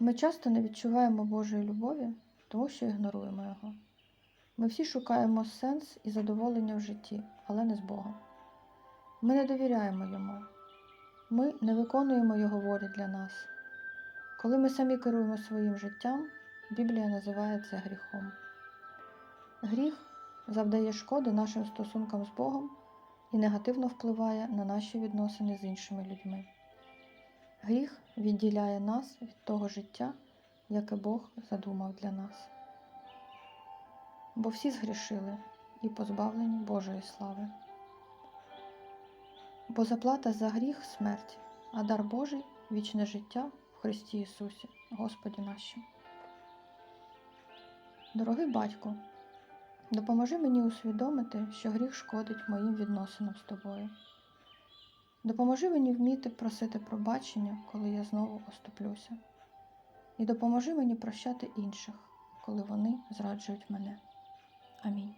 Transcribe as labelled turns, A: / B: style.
A: Ми часто не відчуваємо Божої любові, тому що ігноруємо Його. Ми всі шукаємо сенс і задоволення в житті, але не з Богом. Ми не довіряємо Йому. Ми не виконуємо Його волі для нас. Коли ми самі керуємо своїм життям, Біблія називає це гріхом. Гріх завдає шкоди нашим стосункам з Богом і негативно впливає на наші відносини з іншими людьми. Гріх відділяє нас від того життя, яке Бог задумав для нас. Бо всі згрішили і позбавлені Божої слави. Бо заплата за гріх смерть, а дар Божий вічне життя в Христі Ісусі, Господі нашим. Дорогий батько, допоможи мені усвідомити, що гріх шкодить моїм відносинам з тобою. Допоможи мені вміти просити пробачення, коли я знову оступлюся. І допоможи мені прощати інших, коли вони зраджують мене. Амінь.